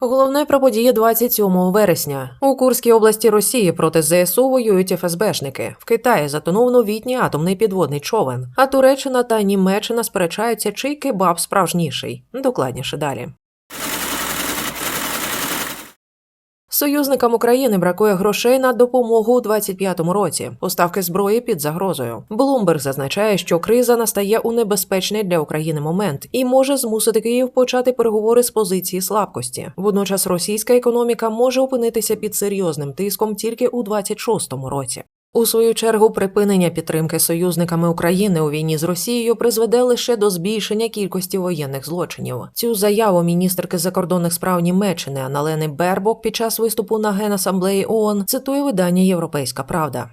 Головне про події 27 вересня. У Курській області Росії проти ЗСУ воюють ФСБшники. В Китаї затонув новітній атомний підводний човен. А Туреччина та Німеччина сперечаються, чий кебаб справжніший. Докладніше далі. Союзникам України бракує грошей на допомогу у 25-му році. Поставки зброї під загрозою. Блумберг зазначає, що криза настає у небезпечний для України момент і може змусити Київ почати переговори з позиції слабкості. Водночас російська економіка може опинитися під серйозним тиском тільки у 26-му році. У свою чергу припинення підтримки союзниками України у війні з Росією призведе лише до збільшення кількості воєнних злочинів. Цю заяву міністерки закордонних справ Німеччини Аналени Бербок під час виступу на генасамблеї ООН цитує видання Європейська Правда.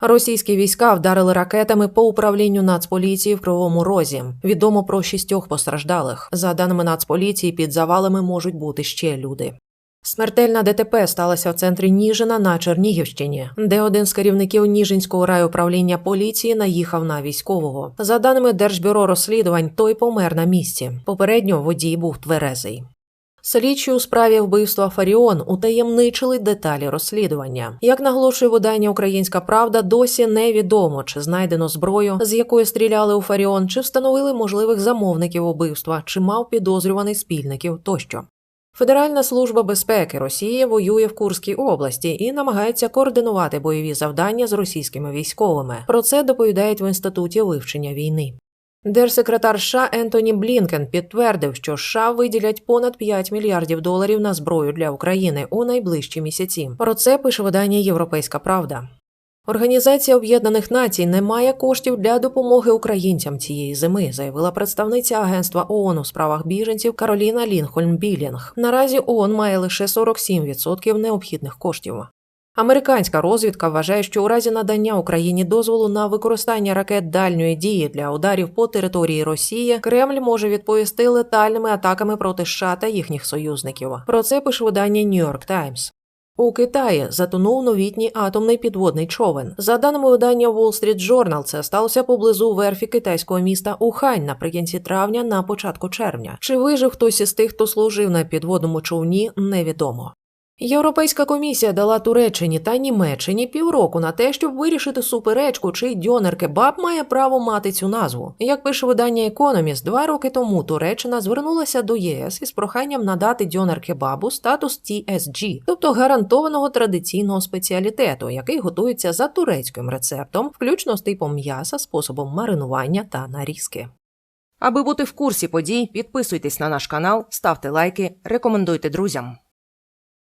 Російські війська вдарили ракетами по управлінню Нацполіції в Кривому Розі. Відомо про шістьох постраждалих. За даними Нацполіції, під завалами можуть бути ще люди. Смертельна ДТП сталася в центрі Ніжина на Чернігівщині, де один з керівників Ніжинського райуправління поліції наїхав на військового. За даними Держбюро розслідувань, той помер на місці. Попередньо водій був тверезий. Слідчі у справі вбивства Фаріон утаємничили деталі розслідування. Як наголошує видання Українська Правда, досі невідомо, чи знайдено зброю, з якої стріляли у Фаріон, чи встановили можливих замовників убивства, чи мав підозрюваний спільників тощо. Федеральна служба безпеки Росії воює в Курській області і намагається координувати бойові завдання з російськими військовими. Про це доповідають в інституті вивчення війни. Держсекретар США Ентоні Блінкен підтвердив, що США виділять понад 5 мільярдів доларів на зброю для України у найближчі місяці. Про це пише видання Європейська Правда. Організація Об'єднаних Націй не має коштів для допомоги українцям цієї зими, заявила представниця агентства ООН у справах біженців Кароліна Лінхольм Білінг. Наразі ООН має лише 47% необхідних коштів. Американська розвідка вважає, що у разі надання Україні дозволу на використання ракет дальньої дії для ударів по території Росії, Кремль може відповісти летальними атаками проти США та їхніх союзників. Про це пише видання New York Times. У Китаї затонув новітній атомний підводний човен. За даними видання Wall Street Journal, це сталося поблизу верфі китайського міста Ухань наприкінці травня на початку червня. Чи вижив хтось із тих, хто служив на підводному човні, невідомо. Європейська комісія дала Туреччині та Німеччині півроку на те, щоб вирішити суперечку, чий дьонер кебаб має право мати цю назву. Як пише видання Економіст, два роки тому Туреччина звернулася до ЄС із проханням надати дьонер кебабу статус TSG, тобто гарантованого традиційного спеціалітету, який готується за турецьким рецептом, включно з типом м'яса, способом маринування та нарізки. Аби бути в курсі подій, підписуйтесь на наш канал, ставте лайки, рекомендуйте друзям.